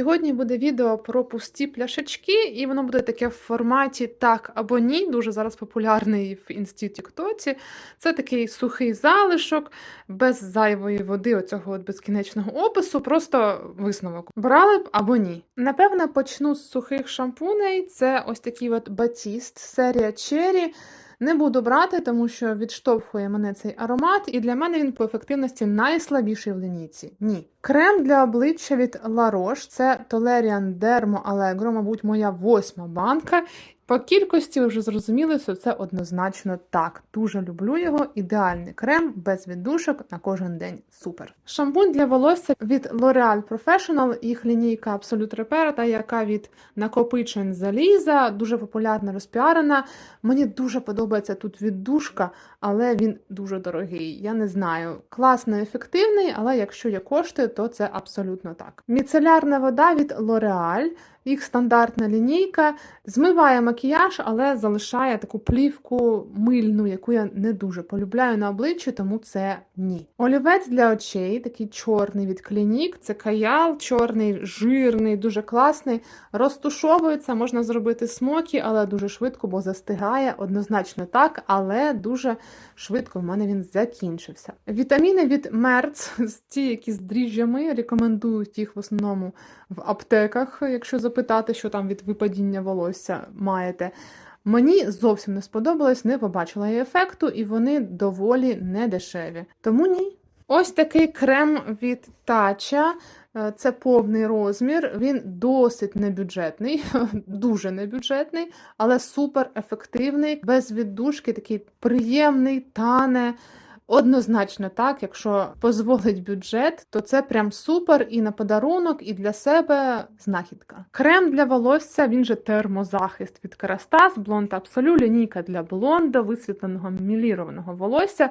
Сьогодні буде відео про пусті пляшечки, і воно буде таке в форматі так або ні. Дуже зараз популярний в інсті Тіктоці. Це такий сухий залишок, без зайвої води, оцього от безкінечного опису, просто висновок. Брали б або ні. Напевно, почну з сухих шампуней. Це ось такий от батіст, серія Cherry. Не буду брати, тому що відштовхує мене цей аромат, і для мене він по ефективності найслабіший в лінійці. Ні. Крем для обличчя від La Roche, це Tolerian Dermo Allegro, мабуть, моя восьма банка. По кількості ви вже зрозуміли, що це однозначно так. Дуже люблю його. Ідеальний крем без віддушок на кожен день. Супер. Шампунь для волосся від L'Oreal Professional, їх лінійка Absolute Repair, яка від накопичень заліза, дуже популярна, розпіарена. Мені дуже подобається тут віддушка, але він дуже дорогий. Я не знаю. Класно ефективний, але якщо є кошти, то це абсолютно так. Міцелярна вода від L'Oreal. Їх стандартна лінійка змиває макіяж, але залишає таку плівку мильну, яку я не дуже полюбляю на обличчі, тому це ні. Олівець для очей, такий чорний від клінік. Це каял, чорний, жирний, дуже класний. Розтушовується, можна зробити смокі, але дуже швидко, бо застигає. Однозначно так, але дуже швидко в мене він закінчився. Вітаміни від Мерц, ті, які з дріжджами, рекомендують їх в основному в аптеках, якщо запитати, що там від випадіння волосся маєте. Мені зовсім не сподобалось, не побачила я ефекту, і вони доволі недешеві. Тому ні. Ось такий крем від Тача. Це повний розмір, він досить небюджетний, дуже небюджетний, але супер ефективний, без віддушки, такий приємний, тане. Однозначно так, якщо дозволить бюджет, то це прям супер і на подарунок, і для себе знахідка. Крем для волосся, він же термозахист від Kerastase, Blond Absolu, лінійка для блонда, висвітленого мілірованого волосся.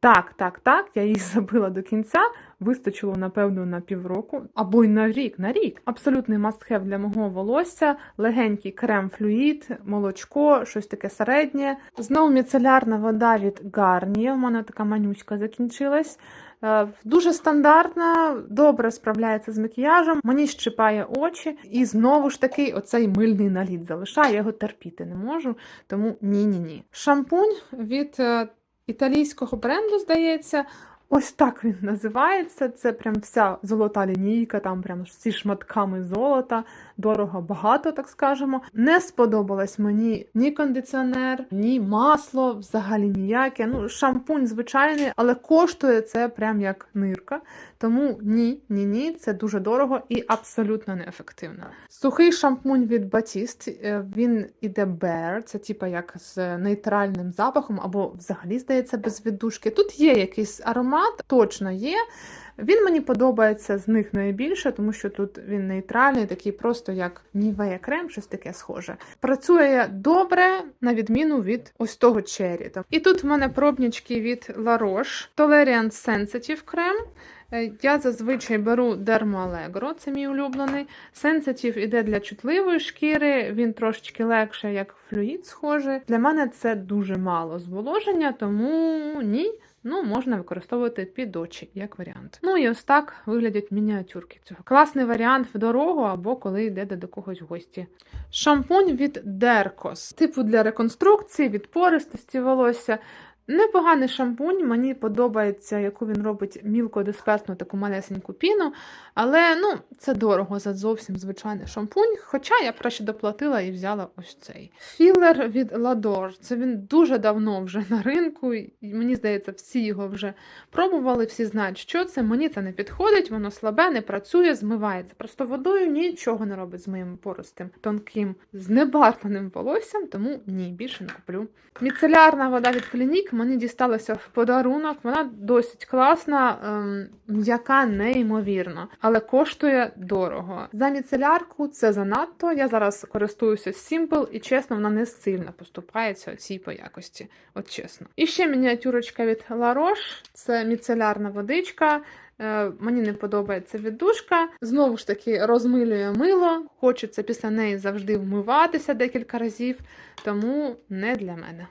Так, так, так, я її забила до кінця, вистачило, напевно, на півроку, або й на рік, на рік. Абсолютний мастхев для мого волосся, легенький крем-флюїд, молочко, щось таке середнє. Знову міцелярна вода від Garnier, у мене така манюська закінчилась. Е, Дуже стандартна, добре справляється з макіяжем, мені щипає очі, і знову ж таки оцей мильний наліт залишає, я його терпіти не можу, тому ні-ні ні. Шампунь від е, італійського бренду, здається. Ось так він називається. Це прям вся золота лінійка, там прям всі шматками золота, дорого багато, так скажемо. Не сподобалось мені ні кондиціонер, ні масло, взагалі ніяке. Ну, шампунь звичайний, але коштує це прям як нирка. Тому ні, ні, ні, це дуже дорого і абсолютно неефективно. Сухий шампунь від Batiste, він іде Bare, це типа як з нейтральним запахом, або взагалі здається без віддушки. Тут є якийсь аромат, точно є. Він мені подобається з них найбільше, тому що тут він нейтральний, такий просто як нівея крем, щось таке схоже. Працює добре, на відміну від ось того Cherry. І тут в мене пробнічки від La Roche, Tolerian Sensitive крем. Я зазвичай беру Dermo Allegro, це мій улюблений. Sensitive іде для чутливої шкіри, він трошечки легше, як флюїд схожий. Для мене це дуже мало зволоження, тому ні. Ну, можна використовувати під очі, як варіант. Ну і ось так виглядять мініатюрки цього. Класний варіант в дорогу або коли йдете до когось в гості. Шампунь від Деркос, типу для реконструкції, від пористості волосся. Непоганий шампунь, мені подобається, яку він робить мілкодиспертну таку малесеньку піну. Але ну, це дорого за зовсім звичайний шампунь. Хоча я краще доплатила і взяла ось цей. Філер від Lador. Це він дуже давно вже на ринку, і мені здається, всі його вже пробували, всі знають, що це. Мені це не підходить, воно слабе, не працює, змивається. Просто водою нічого не робить з моїм поростим, тонким, знебарвленим волоссям, тому ні, більше не куплю. Міцелярна вода від клінік мені дісталася в подарунок. Вона досить класна, ем, м'яка, неймовірно, але коштує дорого. За міцелярку це занадто. Я зараз користуюся Simple і чесно, вона не сильно поступається цій по якості. От чесно. І ще мініатюрочка від Roche. Це міцелярна водичка. Е, Мені не подобається віддушка. Знову ж таки, розмилює мило. Хочеться після неї завжди вмиватися декілька разів, тому не для мене.